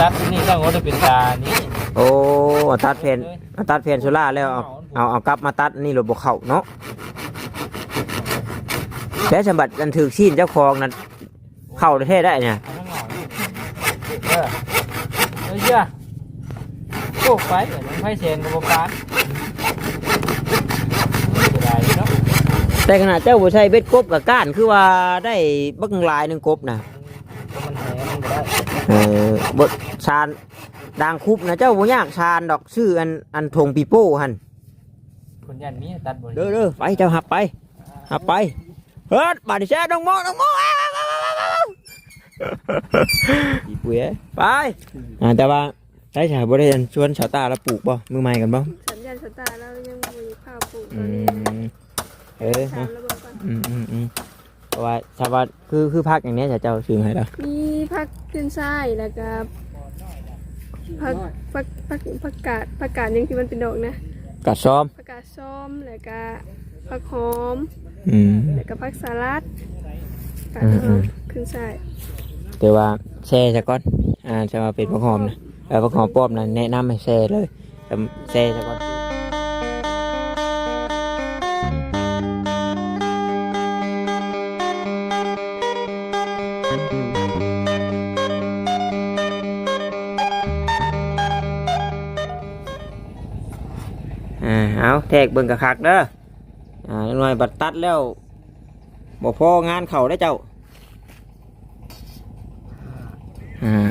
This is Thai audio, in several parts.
ตัดนี่ต้องว่าจะเป็นตานี่โอ้เอาตัดเพนเอาตัดเพนโซล่าแล้วเอาเอาเอากลับมาตัดนี่รถบ่เข้าเนาะแล้วสมบัติอันถือชีนเจ้าของนั้นเข้าประเทศได้เนี่ยเอาข้างหลังเออเออเยอะโอ้ไฟเดี๋ยวมันไฟเชนกับโบปานจะได้อยู่เนาะแต่ขนาดเจ้าบ่ใช้เบ็ดกบกับก้านคือว่าได้บักหลายหนึงกบนะก็มันแหมันก็ได้เออบด ชานดังคุบนะเจ้าบ่ยากชานดอกชื่ออันอันทงปีโป้หั่นคุณยันมีตัดบริเด้อเด้อไปเจ้าหับไปหับไปเฮ้ยบาดแช่น้องโมน้องโมอ้าวอ้าวอ้าวอ้าวอ้าวอีปุ๋ยไปอ่าแต่ว่าใช้ฉาบ่ได้ชวนชาวตาแล้วปลูกบ่มือใหม่กันบ่สัญญาณสตาร์แล้วยังมีข้าวปลูกตอือนนี้มเออถาฮะมระเบิดก่อนอืมอืมอืมเพราะว่าชาวบ้านคือคือพักอย่างเนี้ยจะเจ้าชื่อให้แล้วมีผักขึ้นไส้แล้วก็ ผักผักผักผักกาดผักกาดยังที่มันเป็นดอกนะกัดซ้อม ผักกาดส้มแล้วก็ผักหอมอืม แล้วก็ผักสลัดกาดอืมหอือมมขึ้นไส้แต่ว่าแช่ซะก่อน อ่าจะมาเป็นผักหอมนะเออผักหอมป้อมนะแนะนำให้แช่เลยแต่แช่ซะก่อน อ่าเอาแทกเบิ่งกะคักเด้ออ่าหน่วยบัดตัดแล้วบ่พองานเข่าได้เจ้าอ่า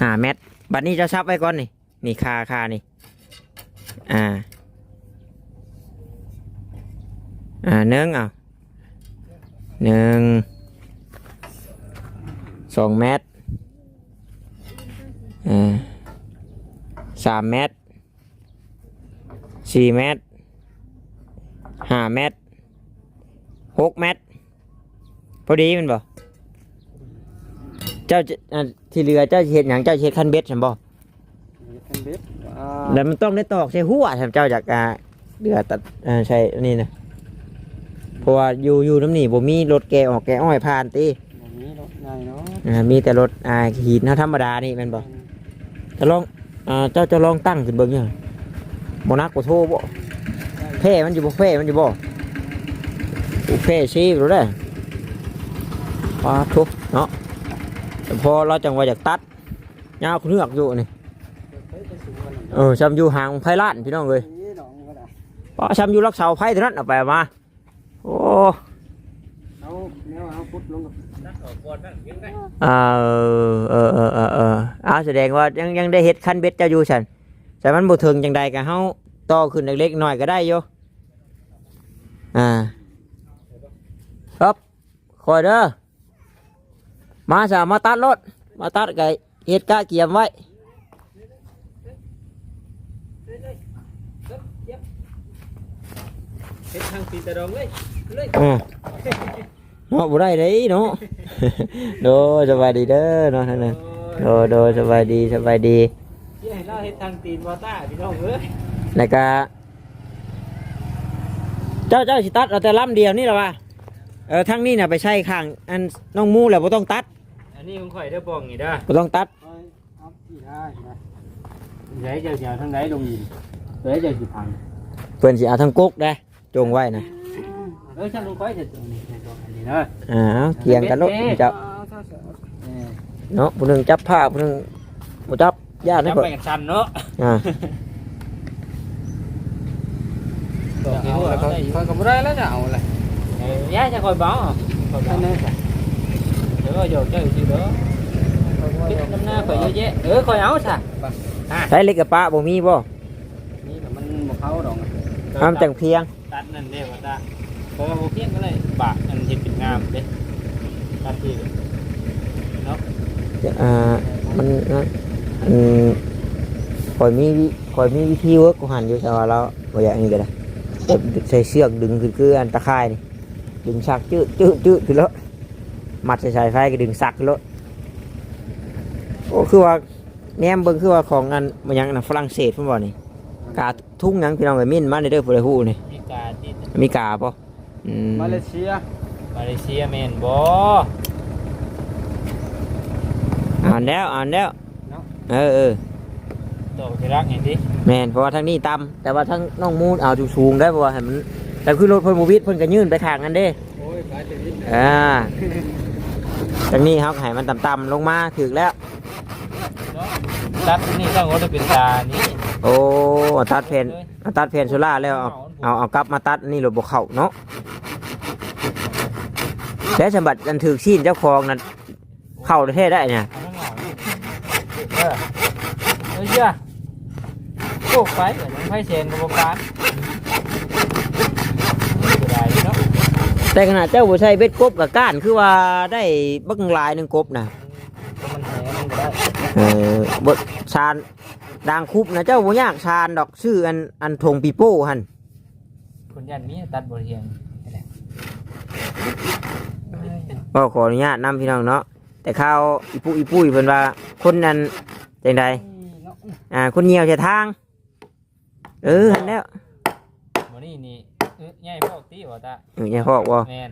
หาเม็ดบัดนี้จะซับไว้ก่อนนี่นี่คาคานี่อ่าอ่าหนึ่งเอาหนึ่งสองเมตรอ่าสามเมตร สี่เมตรห้าเมตรหกเมตรพอดีแมันบ่เจ้าจะอ่าที่เรือเจ้าสิเห็ดอย่างเจ้าสิเห็ดคันเบ็ดใช่บ่คันเบ็ดอ่าแล้วมันต้องได้ตอกใช่หัวใช่เจ้าจากอ่าเรือตัดอ่าใช่อันนี่นะเพราะว่าอยู่อยู่น้ำหนีบ่มีรถแกออกแกอ้อยผ่านตีแบบนี้เนาะง่ายเนาะอ่ามีแต่รถอ่าหินนะธรรมดานี่แมันบ่จะลองอ่าเจ้าจะลองตั้งขึ้นเบิ่งเนี่ย บนักบ่โทบ่แพ้มันอยู่บ่แพ้มันอยู่บ่โอ้แพ้ชี้รู้ได้ปาทุกเนาะพอเราจังว่าอยากตัดยาวขึ้นเหือกอยู่นี่เออชำอยู่ห่างไพลานพี่น้องเลยปอชำอยู่รักเสาไพ่เท่านั้นเอาไปมาโอ้เอาเอาเออเออเออเออเออเอาแสดงว่ายังยังได้เฮ็ดคันเบ็ดเจ้าอยู่ฉัน แต่มันบ่ถึงจังใดก็เฮาต่อขึ้นเล็กๆหน่อยก็ได้อยู่อ่าครับคอยเด้อมาสามาตัดรถมาตัดไก่เฮ็ดกะเกียมไว้เฮ็ดทางตีตะดองเลยเลยอ่าเนาะบ่ได้เด้เนาะโดสบายดีเด้อเนาะท่านน่ะโดโดสบายดีสบายดี ที่ให้เราเฮ็ดทางตีนวอต้าพี่น้องเอ้ยแล้วก็ เจ้าเจ้าสิตัดเอาแต่ลำเดียวนี่แหละวะเออทั้งนี้น่ะไปใช้ข้างอันน้องมูแล้วบ่ต้องตัดอันนี้ของข่อยเด้อปองนี่เด้อบ่ต้องตัดเอาที่ได้นะเดี๋ยวจะเสียวทางไหนลงยินเดี๋ยวจะสิพังเพิ่นสิเอาทั้งกุ๊กได้จงไว้นะเออฉันลงค่อยเสร็จตรงนี้ในตรงอันนี้เด้ออ่าเอาเถียงกันเนาะเจ้าเออเนาะผู้หนึงจับผ้าผู้หนึงบ่จับ ญาติจันะบเพิ่ไปนกันชันเนาะอ่าเอาแล้วก็ค่อยก็บ่ได้แล้วจะเอาอะไรเออย่าจะคอยบ้าคอยบ้าเดี๋ยวก็โยกเจ้าอยู่ที่เด้อคิดน้ำหน้าข่อยเยอะแยะเออข่อยเอาซะใช้เล็กกับปะบ่มีบ่นี่แต่มันบ่เข้าดอกห้ามจังเพียง ตัดนั่นเด้ว่าตาเพราะว่าบ่เพียงก็เลยปะอันเฮ็ดเป็นงามเด้ตัดที่อ่ามัน อันคอยมีวิคอยมีวิธีเวิร์กกูหันอยู่แต่ว่าเราบ่อยากอันนี้ก็ได้แบบใส่เชือกดึงคือคืออันตะข่ายนี่ดึงชักจืดจืดจืดคือแล้วมัดใส่สายไฟก็ดึงสักคือแล้วโอ้คือว่าแหนมเบิ่งคือว่าของอันมันยังอันฝรั่งเศสพุ่นบ่นี่กาทุ่งหยังพี่น้องเอ้ยมินมาในเด้อผู้ใดฮู้นี่มีกาติดมีกาบ่อืมมาเลเซียมาเลเซียแม่นบ่เอาอ่านแล้วอ่านแล้ว เนาะเออเออโตที่รักเห็นดิแม่นเพราะว่าทางนี้ต่ำแต่ว่าทางน้องมูนเอาสูงๆได้เพราะว่าให้มันแต่คือรถเพิ่นบ่วิดเพิ่นก็ยื่นไปข้างกันเด้โอ้ยไปจะนิดอ่าทางนี้ครับให้มันต่ำๆลงมาถึกแล้ว ตัดนี่ต้องว่าจะเป็นตานี้โอ้เอาตัดแผ่นเอาตัดแผ่นโซล่าร์แล้วเอาเอาเอากลับมาตัดอันนี่รถบ่เข้าเนาะแล้วสมบัติอันถึกชิ้นเจ้าของนั่นเข้าประเทศได้เนี่ยเออเฮ้ยเจ้าโอ้ไปเหมือนไฟเชนกับปานได้เนาะแต่ขนาดเจ้าบ่ใช้เบ็ดกบกับก้านคือว่าได้บักหลายหนึงกบนะก็มันแหมันก็ได้เออบดชานดังคุบนะเจ้าบ่ยากชานดอกชื่ออันอันทงปีโป้หั่นคุณยันมีตัดบทเรียนก็ขออนุญาตนำพี่น้องเนาะ แต่ข้าวอีปุอีปุ้ยเพิ่นว่าคนนั้นจังใดอ่าคนเหี่ยวจะทาง เออหันแล้ววันนี้นี่เอ้ยใหญ่พวกตีว่าตาเอออย่าพอกบ่แมน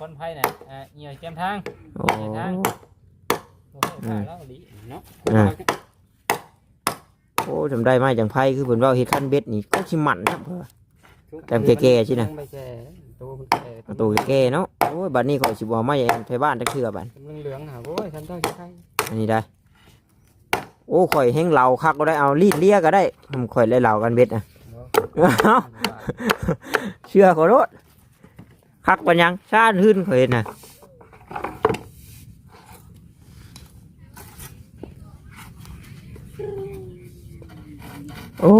คนไพ่น่ะอ่าเหี่ยวแก้มทางโอ้โอ้ยตายแล้วดีเนาะอ่าโอ้จำได้ไหมจังไพ่คือเพิ่นว่าเฮ็ดคันเบ็ดนี่ก็สิหมันครับเพิ่นแต่มันแก่ๆสินะ ไม่แก่ตัวมันแก่เอาตัวแก่ๆเนาะโอ้ยบัดนี้ข่อยสิบ่เอามาให้ไทบ้านจักเทื่อบัดมันเหลืองๆหาโอ้ยฉันต้องใช้อันนี้ได้ โอ้ข่อยแห้งเหล่าคักก็ได้เอารีดเลียก็ได้ผมข่อยเลยเหล่ากันเบ็ดอะเอ้าเชื่อขอรถคักปัญญังชาติขึ้นข่อยเห็นน่ะโอ้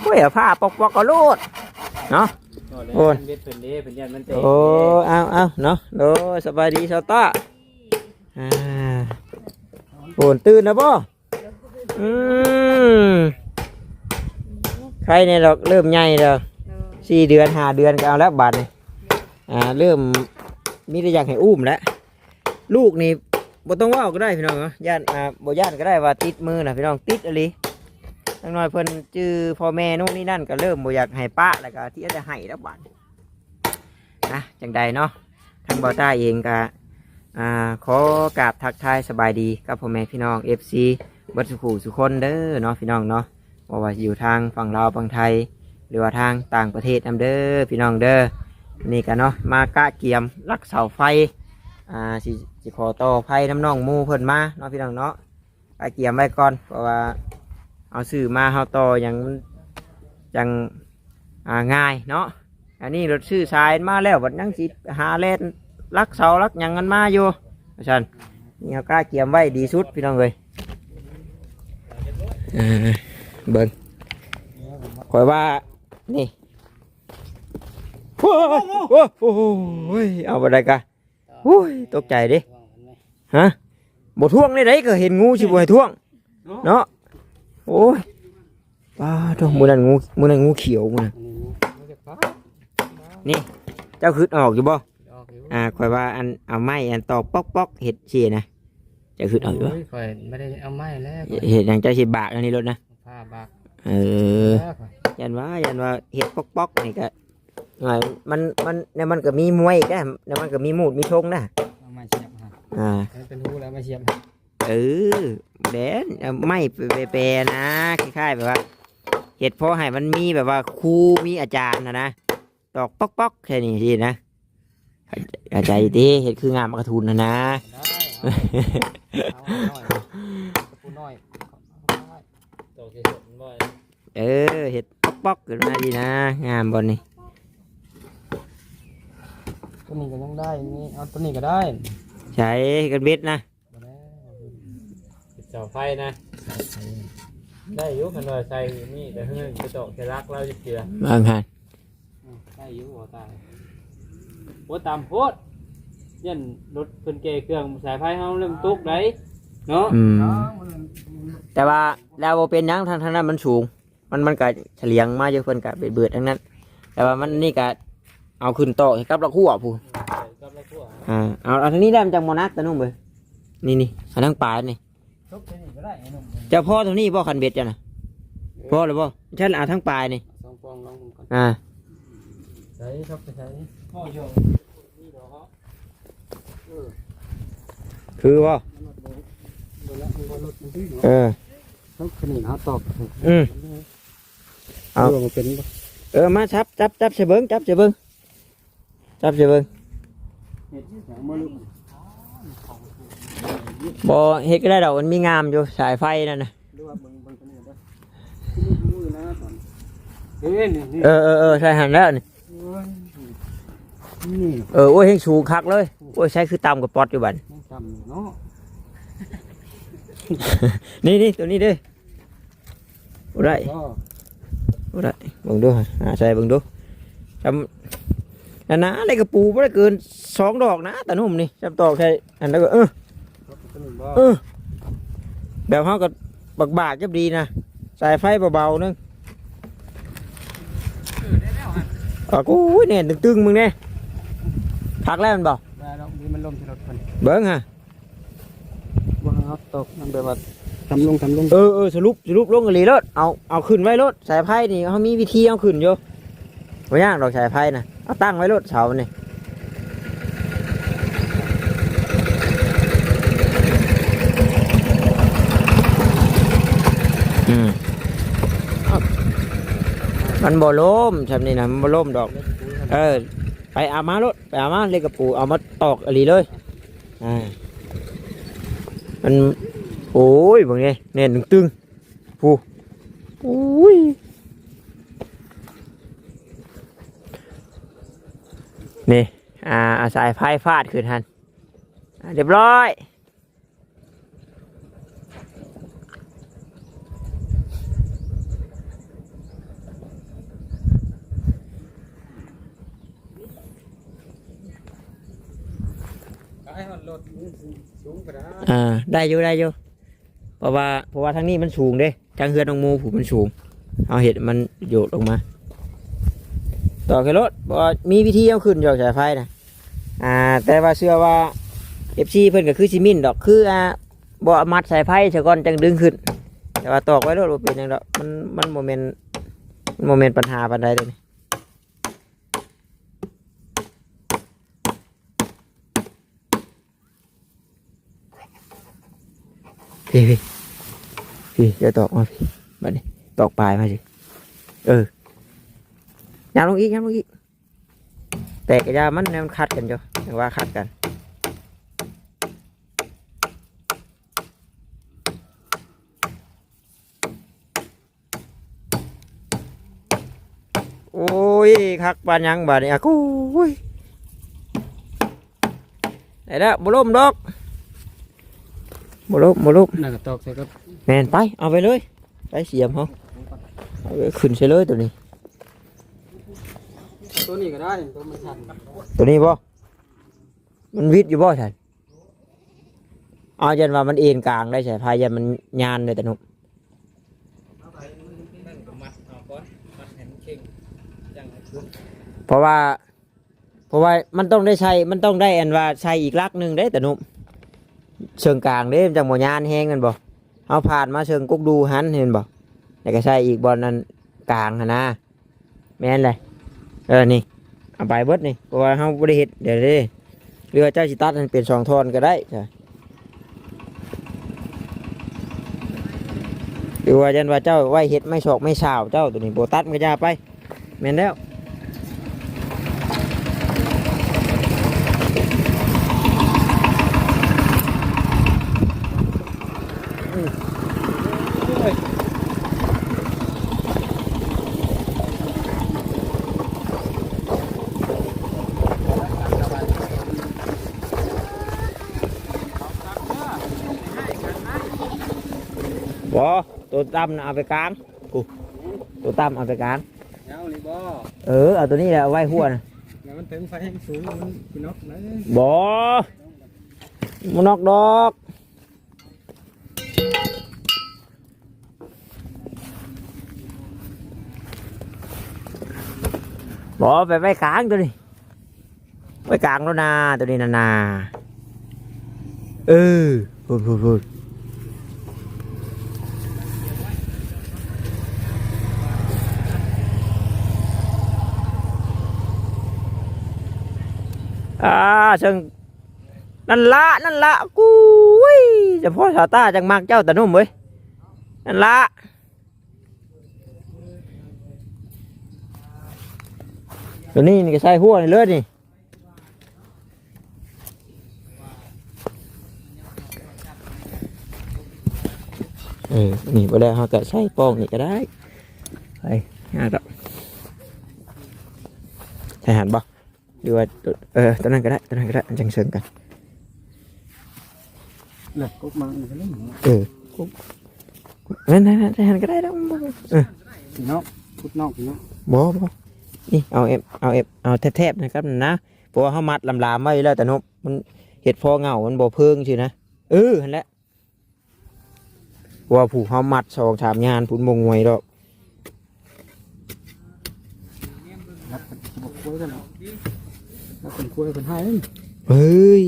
โอ้ยเอาผ้าปอกปอกก็โลดโอ้ โอ้ยเบ็ดเป็นเด้เป็นยันมันเตะโอ้เอาเอาเนาะโดสบายดีชาวต้าอ่าโอนตื่นนะบ่อืมใครเนี่ยเราเริ่มใหญ่แล้วสี่เดือนห้าเดือนก็เอาแล้วบาดนี่อ่าเริ่มมีแต่อยากให้อุ้มแล้วลูกนี่บ่ต้องเว่าก็ได้พี่น้องเนาะย่านอ่าบ่ย่านก็ได้ว่าติดมือนะพี่น้องติดอะไร จังน้อยเพิ่นจื้อพ่อแม่นู่นนี่นั่นก็เริ่มบ่อยากให้ป้าแล้วก็ที่จะให้แล้วบาดนะจังใดเนาะทางบอต้าเองก็อ่าขอกราบทักทายสบายดีกับพ่อแม่พี่น้อง FC บัดสุขุสุคนเด้อเนาะพี่น้องเนาะว่าว่าอยู่ทางฝั่งลาวฝั่งไทย หรือว่าทางต่างประเทศนํเด้อพี่น้องเด้อนี่กันเนาะมากะเกียมรักเสาไฟอ่าสิสิขอต่อไฟน้ำน้องมูเพิ่นมาเนาะพี่น้องเนาะกะเกียมไว้ก่อนเพราะว่า เอาซื้อมาเฮาต่ออย่างมันจังอ่าง่ายเนาะอันนี้รถชื่อชายมาแล้วบัดยังสิหาเล่นรักเสารักหยังกันมาอยู่อาจารย์นี่เขากล้าเกียมไว้ดีสุดพี่น้องเลยเออเบิ้งคอยว่านี่โอ้โหโอ้โหโอ้ยเอาไปได้กะโอ้ยตกใจดิฮะบ่ท่วงได้ไดก็เห็นงูสิบ่ให้ท่วงเนาะ โอ้ยป้าดอกมือนั้นงูมือนั้นงูเขียวมือนั้นเจ้าคืดออกอยู่บ่อ่าคอยว่าอันเอาไม้อันตอกปอกปอกเห็ดเชียนะเจ้าคืดออกอยู่บ่ข่อยไม่ได้เอาไม้แล้วเห็ดอย่างเจ้าสิบากอันนี้รถนะผ้าบากเออยันว่ายันว่าเห็ดปอกปอกนี่ก็หน่อยมันมันเนี่ยมันก็มีมวยก็เนี่ยมันก็มีมูดมีทงนะเอาไม้เสียบฮะอ่าเป็นหูแล้วมาเสียบ เออแดนเอาไม้แปรๆนะคล้ายๆแบบว่าเห็ดพอให้มันมีแบบว่าครูมีอาจารย์นะนะตอกปอกปอกแค่นี้สินะอาใจดีเห็ดคืองามกระทุนนะนะได้เอาน้อยน้อยโตกี่คนบ่อยเออเห็ดป๊อกป๊อกขึ้นมาดีนะ งามบอลนี่ตัวนี้ก็ยังได้นี่เอาตัวนี้ก็ได้ ใช้กันเบ็ดนะ เสาไฟนะ ได้อยุคันว่าใส่นี่แต่เฮ้ยกระจกจะรักเราจะเจือ บางหันได้อยุหัวตายหัวตามโพดยันรถเพิ่นเกเครื่องสายไฟเฮาเริ่มตุกได้เนาะอืม แต่ว่าแล้วบ่เป็นหยังทางทางนั้นมันสูง มันมันก็เฉลียงมาเยอะเพิ่นก็เบิดๆทั้งนั้น แต่ว่ามันนี่ก็เอาขึ้นโต๊ะให้กับละคู่อะพูนก็ไม่ทั่วอ่าเอาเอาทางนี้ได้มันจังโมนักตะนุ่มเบยนี่นี่อันทั้งปลายนี่ ทุบไปนี่ก็ได้ไอ้หนุ่มเจ้าพ่อตรงนี้บ่คันเบ็ดจ้ะนะพ่อหรือบ่ฉันเอาทั้งปลายนี่สองฟองลองก่อนอ่าใส่ทุบไปใส่พ่อโยมนี่ดอกเขาคือบ่เออต้องขนินเขาตอกอืมเอาเรื่องมันเป็นบ่เออมาจับจับจับใส่เบิ้งจับใส่เบิ้งจับใส่เบิ้ง บ่เฮ็ดก็ได้ดอกมันมีงามอยู่สายไฟนั่นน่ะหรือว่าเบิ่งเบิ่งตัวนี้เด้อที่มือนะตอนเอ้ยนี่นี่เออเออเออใช่หันแล้วนี่นี่เออโอ้ยเฮงสูงคักเลยโอ้ยใช้คือต่ำกว่าปอดอยู่บัดไม่จำเนาะนี่นี่ตัวนี้เด้อบ่ได้ก็บ่ได้เบิ่งดูหาใส่เบิ่งดูจำอันนะได้กระปูบ่ได้เกินสองดอกนะตาหนุ่มนี่จำตอกใช่อันนั้นก็เออตัวนี้บ่ เออแบบเขาก็บักบากๆจะดีนะสายไฟเบาๆนึงอะกูเนี่ยตึงๆมึงเนี่ยพักแล้วมันบอกได้แล้วมีมันลมที่รถคนเบิ้งฮะบ่เขาตกมันแบบว่าทำลงทำลงเออเออสรุปสรุปลงกะลีรถเอาเอาขึ้นไว้รถสายไฟนี่เขามีวิธีเอาขึ้นอยู่ไม่ยากดอกสายไฟนะเอาตั้งไว้รถเสานี่อืม มันบ่ล้มใช่นี่นะมันบ่ล้มดอก เออ ไปเอามารถไปเอามาเลยกระปูเอามาตอกอะไรเลยอ่ามันโอ้ยบางเนี่ยเนี่ยตึงตึงๆผู้โอ้ยนี่ อ่าอาสายไฟฟาดขึ้นทันเรียบร้อย ให้มันรถสูงไปได้ อ่า ได้อยู่ได้อยู่เพราะว่าเพราะว่าทางนี้มันสูงเด้ทางเฮือนตรงมูผูมันสูง เอาเห็ดมันโยดลงมา ต่อแค่รถบ่มีวิธีเอาขึ้นจากสายไฟนะอ่า แต่ว่าเชื่อว่าเอฟซีเพิ่นก็คือซิมินดอกคืออ่าบ่เอมัดสายไฟซะก่อนจังดึงขึ้น แต่ว่าตอกไว้รถบ่เป็นหยังดอกมันมันโมเมนมันโมเมนต์ปัญหาปานใดเลย พี่พี่พี่จะตอกมาพี่บัดนี้ตอกปลายมาสิเออยาลงอีกยาลงอีกแต่กระยามันเนี่ยมันคัดกันจ้ะอย่างว่าคัดกันโอ้ยคักปานยังบาดนี้อะกูยไอ้ละบ่ล่มดอก บ่ล่มบ่ล่มน่าก็ตอกใส่กับแมนไปเอาไปเลยไปเสียมเขาเอาไปขึ้นใช่เลยตัวนี้ ตัวนี้ก็ได้ตัวมันชันตัวนี้บ่มันวิดอยู่บ่ท่านเอายันว่ามันเอ็นกลางได้ใช่พายันมันยานเลยแต่หนุมัดเอาก่อนมัดให้มันเข่งจังเพราะว่า เพราะว่ามันต้องได้ใช้มันต้องได้อันว่าใช้อีกลักหนึ่งได้แต่หนุ เชิงกลางเด้มันจังบ่ยานแห้งกันบ่เอาผ่านมาเชิงกุกดูหันเห็นบ่แล้วก็ใช้อีกบอลนั้นกลางหนะแม่นเลยเออนี่เอาไปเบิดนี่เพราะว่าเฮาบ่ได้เฮ็ดเดี๋ยวเด้เรือเจ้าสิตัดให้เป็นสองท่อนก็ได้ใช่หรือว่ายันว่าเจ้าไว้เฮ็ดไม่ชอกไม่ชาวเจ้าตัวนี้โบตัดมันก็อยาไปแม่นแล้ว บ่ ตัวต่ำน่ะเอาไปกลางกูตัวต่ำเอาไปกลางเงานี่บ่เออเอาตัวนี้แหละเอาไว้หัวนะแล้วมันถึงไฟแห้งสูงมันกินนกเลยบ่มันนอกดอกบ่ไปไว้กลางตัวนี้ไว้กลางแล้วนาตัวนี้นานาเออพูดพูดพูด อ่าเชิงนั่นละนั่นละกูยจะพ่อสาวตาจังมักเจ้าตะนุ่มเว้ยนั่นละตัวนี้นี่ก็ใส่หัวนี่เลยนี่เออนี่บ่ได้เฮาก็ใส่ปองนี่ก็ได้ไปงาดอกใส่หันบ่ หรือว่าตัวเออตัวนั้นก็ได้ตัวนั้นก็ได้อันจังเชิงกันเลยกุ๊กมาเลยเล่นเออนั่นนั่นนั่นใส่หันก็ได้แล้วเออพี่น้องกุ๊กนอกพี่น้องบอบอนี่เอาเอฟเอาเอฟเอาแทบๆนะครับนะเพราะว่าเขามัดลำลามไว้แล้วแต่นบมันเห็ดพอเงามันบ่เพิ่งสินะเออหันแหละเพราะว่าผูกเขามัดสองสามงานผูนบงวยดอกรับ เป็นกคุยกันเนาะรับเป็นคุยเป็นให้เฮ้ย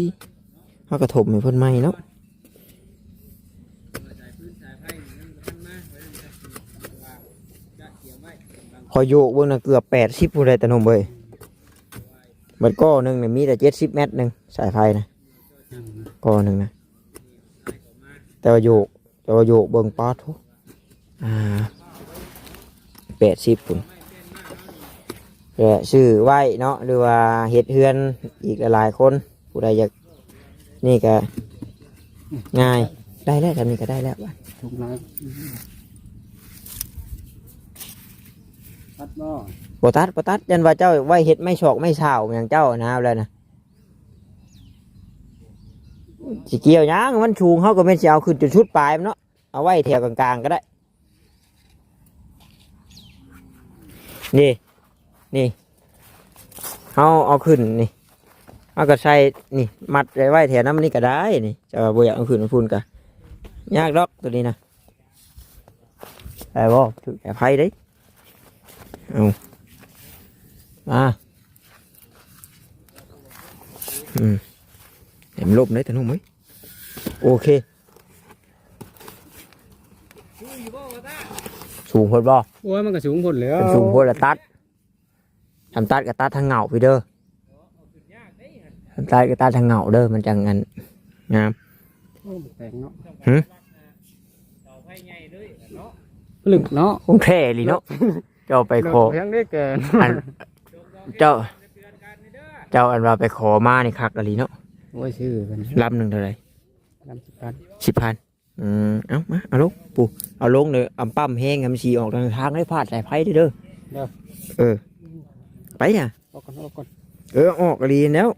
เขากระถมให้เพิ่นใหม่เนาะพอยโยกเบิ่งน่ะเกือบแปดสิบผู้ใดแต่นมเว้ยบัดก้อหนึ่งเนี่ยมีแต่เจ็ดสิบเมตรหนึ่งสายไฟนะก้อหนึ่งนะแต่ว่าโยกแต่ว่าโยกเบิ่งป๊อดโถอ่าแปดสิบปุ่น ชื่อไว้เนาะหรือว่าเฮ็ดเฮือนอีกหลายๆคนผู้ใดอยากนี่ก็ง่ายได้แล้วทำนี่ก็ได้แล้วว่ะถูกแล้วตัดบ่บตัดบตัดยันว่าเจ้าไว้เฮ็ดไม่ชอกไม่เฉาอย่างเจ้านะเอาแล้วนะสิเกี่ยวหยังมันชูงเขาก็ไม่นสิเอาขึ้นจุดชุดปลายมันเนาะเอาไว้แถวกลางๆก็ได้นี่ นี่เขาเอาขึ้นนี่เอาก็ใส่นี่ มัดไว้แถวนั้นมันนี่ก็ได้นี่จะว่าบ่อยากเอาขึ้นมาพูนกะยากดอกตัวนี้นะได้บ่ถือแอบไพ่เด้เอามาอืมเห็นลบ đấy แต่นุ่มไหมโอเคสูงพอดบ่โอ้ยมันก็สูงผลแล้วเป็นสูงพอดละตัด ทำตัดกับตัดทางเหงาพี่เด้อทำตัดกับตัดทางเหงาเด้อมันจังงันงามโอ้แตงเนาะหึผลึกเนาะคงแค่ลีเนาะเจ้าไปขอยังได้เกินอันเจ้า เจ้าอันว่าไปขอมานี่คักอะลีเนาะโอ้ยชื่อเป็นลำหนึ่งเท่าไหรลำสิบพันสิบพันอืมเอามาเอาลงปูเอาลงเลยอำปั้มแห้งอำชีออกทางทางได้พลาดสายไพ่เด้อเออ ไปอะเอาก่อนเอาก่อนเออออกกะลีแล้ว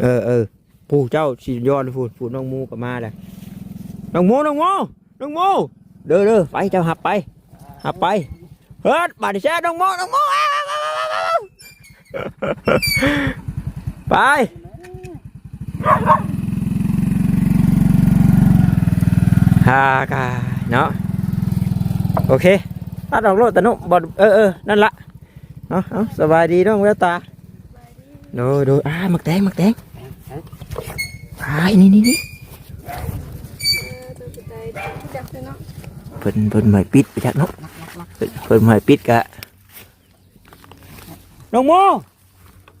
เออเออปูเจ้าสิยอดเลยพูดพูดน้องมูกับมาเลยน้องมูน้องมูน้องมูเด้อเด้อไปเจ้าหับไปหับไปเฮ้ยบาดแช่น้องมูน้องมูอ้าวอ้าวอ้าวอ้าวไปฮากาเนาะโอเคตัดออกโลดตะนุบอดเออเออนั่นละ เนาะเอาสบายดีน้องแววตาดูดูอ่าหมักแตงหมักแตงอ่านี่นี่นี่เออตัวสุดท้ายจับเลยเนาะเพิ่นเพิ่นหมายปิดไปจากเนกเพิ่นเพิ่นหมายปิดกะน้องโม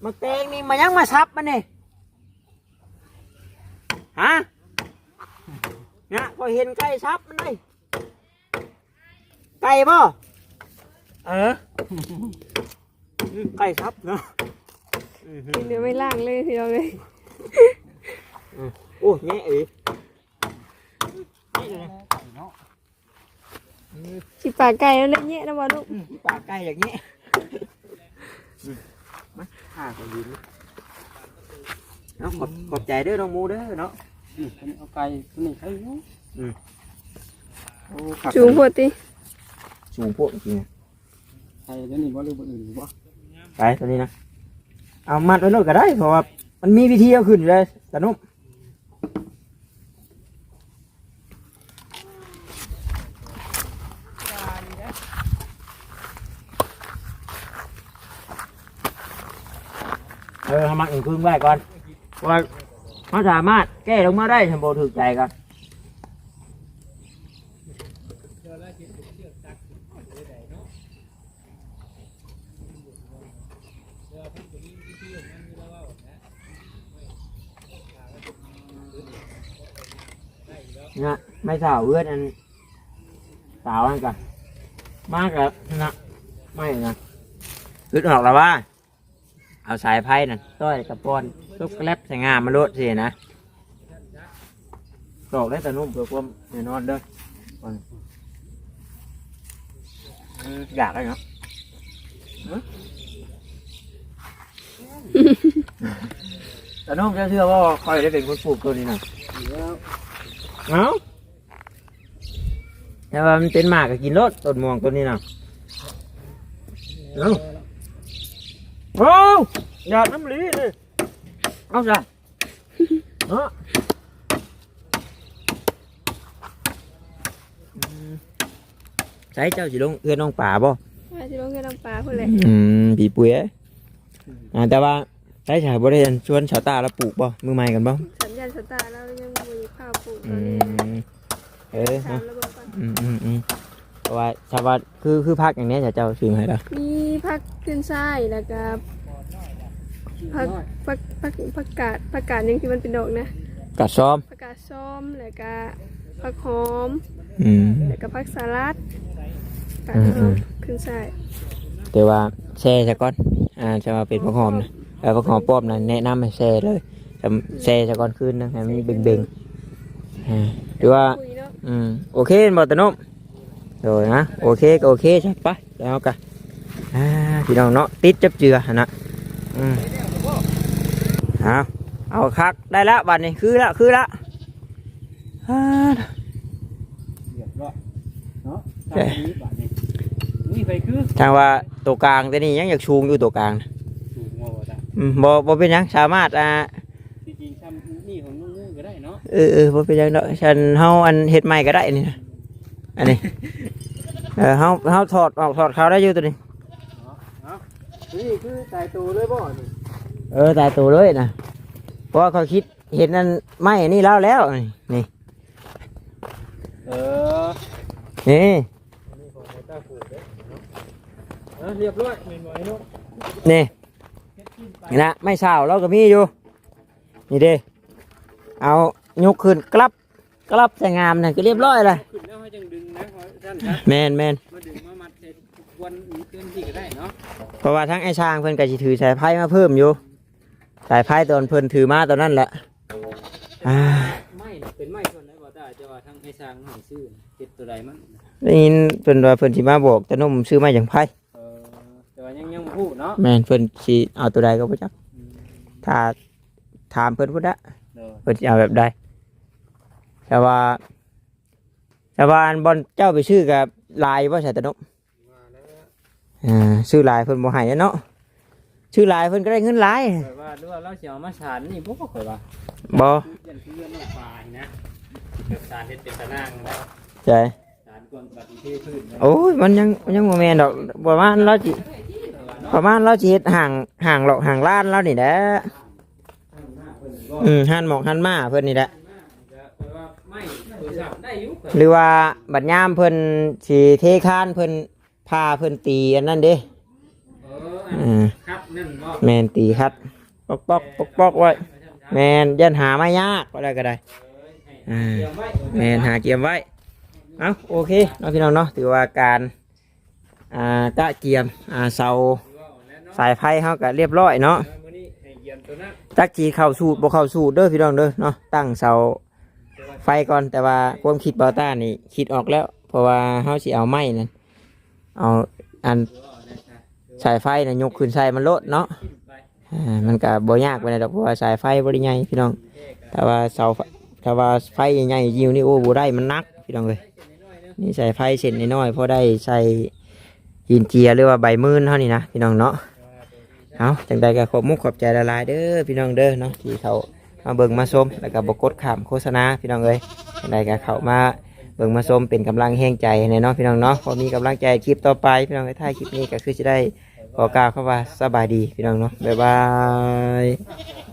หมักแตงนี่มายังมาซับมันนี่ฮะเนี่ยพอเห็นไก่ซับมันเลยไก่บ่เออ ไก่ซับเนาะเดี๋ยวไม่ล่างเลยทีเดียวเลยโอ้แง่เอ๋สิปากไก่แล้วเล่นแยะนะวะลูกปากไก่อย่างนี้มาข้าก็ยืนเนาะขอบขอบใจเด้อน้องหมูเด้อเนาะอืมเอาไก่ตัวนี้ใครเนาะโอ้ขับจูงพวดติสูงพวกจริงไก่ตัวนี้บ่หรือบ่อื่นบ่ๆ ไปตัวนี้นะเอามัดไว้เลยก็ได้เพราะว่ามันมีวิธีเอาขึ้นอยู่เลยสนุกเออทำมักอีกพึ่งไว้ก่อนว่าเขาสามารถแก้ลงมาได้ทำโบถูกใจกัน นะไม่สาวเอื้อนอันสาวอันกันมากกับนะไม่นะอึดออกแล้วว่า เอาสายไพ่นั่นต้อยกระปอนซุกแกลบใส่งามมาโลดสินะกรอกได้แต่นุ่มเพื่อความแน่นอนเด้ออนอยากได้เนาะฮะแต่นุ่มจะเชื่อว่าคอยได้เป็นคนปลูกตัวนี้นะ เอ้าแต่ว่ามันเป็นหมากก็กินรสต้นม่วงต้นนี้นะเอ้าโอ้ยาดน้ำลีเลยเอาจ้ะเนาะอืมใช้เจ้าสิลงเอื้อนน้องป่าบ่ว่าสิลงเงินน้ำปลาพุ่นแหละอืมปีปุ๋ยเอ้ยอ่าแต่ว่าใช้ฉายบ่ได้ชวนชาวตาแล้วปลูกบ่มือใหม่กันบ่สัญญาณสตาร์แล้วยังบ่มีข้าวปลูกตอือนนี้มเออถาเนาะมระบบก่อนอืมอืมอืมเพราะว่าชาวบ้านคือคือพักอย่างเนี้ยจะเจ้าซื้อมาให้เรามีผักขึ้นช่ายแล้วก็ผักผักผักผักกาดผักกาดยังที่มันเป็นดอกนะกัดซ้อม ผักกาดส้มแล้วก็ผักหอม อืม แล้วก็ผักสลัดผักอืมอืมขึ้นช่ายแต่ว่าแช่ซะก่อน อ่าจะมาเป็นผักหอมนะแล้วผักหอมป้อมนะแนะนำให้แช่เลยจะแช่ซะก่อนคืนนะให้มันเบ่งๆ อ่าหรือว่า คุยเนาะอืมโอเคบ่ตะนมโดยนะโอเคก็โอเคจ้ะไปแล้วกันอ่าพี่น้องเนาะติดจับเจือหั่นนะอืมเอาเอาคักได้แล้วบัดนี้คือละคือละอ่าเรียบร้อยเนาะตามนี้บาดนี้นี่ไปคือทางว่าตัวกลางแต่นี่ยังอยากชูงอยู่ตัวกลางนะสูงโง่จ้ะอืมบ่บ่เป็นหยังสามารถอ่า ที่จริงทำนี่ของนุ่งๆก็ได้ เนาะเออเออบ่เป็นหยังดอกฉันเฮาอันเฮ็ดใหม่ก็ได้นี่นะอันนี้เออเฮาเฮาถอดออกถอดเขาได้อยู่ตัวนี้เอานี่คือตายตัวเลยบ่นี่เออตายตัวเลยนะเพราะว่าเขาคิดเห็นนั่นไม้อันนี้แล้วแล้วนี่นี่เออนี่นี่ของไอ้ตาผูกเด้อเนาะเออเรียบร้อยแม่นบ่ไอ้นุ่มนี่นี่นะไม่เช้าเราก็มีอยู่ นี่เด้เอา ยกขึ้นกลับกลับใส่งามน่ะก็เรียบร้อยเลยขึ้นแล้วให้จังดึงนะท่านครับแม่นแม่นมาดึงมามัดเสร็จวันเกินที่ก็ได้เนาะเพราะว่าทั้งไอ้ช้างเพิ่นก็สิถือสายไพ่มาเพิ่มอยู่ สายไพ่ตอนเพิ่นถือมาตอนนั้นแหละอ่าไม่เป็นไม่ส่วนไหนบ่ได้จะว่าทั้งไอ้ช้างให้ซื้อเฮ็ดตัวใดมันได้ยินเพิ่นว่าเพิ่นสิมาบอกแต่นมซื้อมาอย่างไพ่เออแต่ว่ายังยังบ่พูดเนาะแม่นเพิ่นสิเอาตัวใดก็บ่จักถ้าถามเพิ่นพุ่นละเด้อเพิ่นสิเอาแบบใด แต่ว่า แต่ว่าอันบอลเจ้าไปซื้อกับลายบ่ใช่แต่นมมาแล้วอ่าซื้อลายเพิ่นบ่ให้เนาะซื้อลายเพิ่นก็ได้เงินหลายข่อยว่าหรือว่าเราสิเอามาสานนี่บ่ข่อยว่าบ่ยันคือเรื่องน้องปลายนะแบบสารเฮ็ดเป็นตะนางนะใช่สารกวนปฏิเทศพืชนะโอ้ยมันยังมันยังบ่แม่นดอกประมาณเราจิประมาณเราสิเฮ็ดห่างห่างหรอกห่างล้านเรานี่แหละอืมหันหมอกหันมาเพิ่นนี่แหละ หรือว่าบัดยามเพิ่นสิเทคานเพิ่นพาเพิ่นตีอันนั้นเด้เอออันอ่าครับนั่นบ่แม่นตีครับปอกปอกปอกปอกไว้แม่นยันหาไม่ยากก็ได้ก็ได้อ่าเตรียมไว้แม่นหาเกียมไว้เอ้าโอเคเนาะพี่น้องเนาะถือว่าการอ่ากะเกียมอ่าเสาสายไฟเฮาก็เรียบร้อยเนาะมื้อนี้ให้เยี่ยมตัวนั้นจักจีเข้าสูตรบ่เข้าสูตรเด้อพี่น้องเด้อเนาะตั้งเสา ไฟก่อนแต่ว่าความคิดเบาต้านี่คิดออกแล้ว เพราะว่าเฮาสิเอาไม้นั่นเอาอันสายไฟน่ะยกขึ้นใส่มันโลดเนาะอ่ามันก็บ่ยากปานใดดอกเพราะว่าสายไฟบ่ได้ใหญ่พี่น้อง แต่ว่าเสาไฟแต่ว่าไฟใหญ่ๆยิวนี่โอ้บ่ได้มันหนักพี่น้องเอ้ยนี่ใสายไฟเส้นน้อยๆพอได้ใส่หินเจียหรือว่าใบมื่นเท่านี้นะพี่น้องเนาะเอาจังใดก็ขอบมุกขอบใจละลายเด้อพี่น้องเด้อเนาะที่เขา มาเบิ่งมาชมแล้วก็บกดขามโฆษณาพี่น้องเอ้ยจังใดก็เข้ามาเบิ่งมาชมเป็นกำลังแห่งใจในเนาะพี่น้องเนาะพอมีกำลังใจคลิปต่อไปพี่น้องเอ้ท้ายคลิปนี้ก็คือจะได้ขอกล่าวคำว่าสบายดีพี่น้องเนาะบ๊ายบาย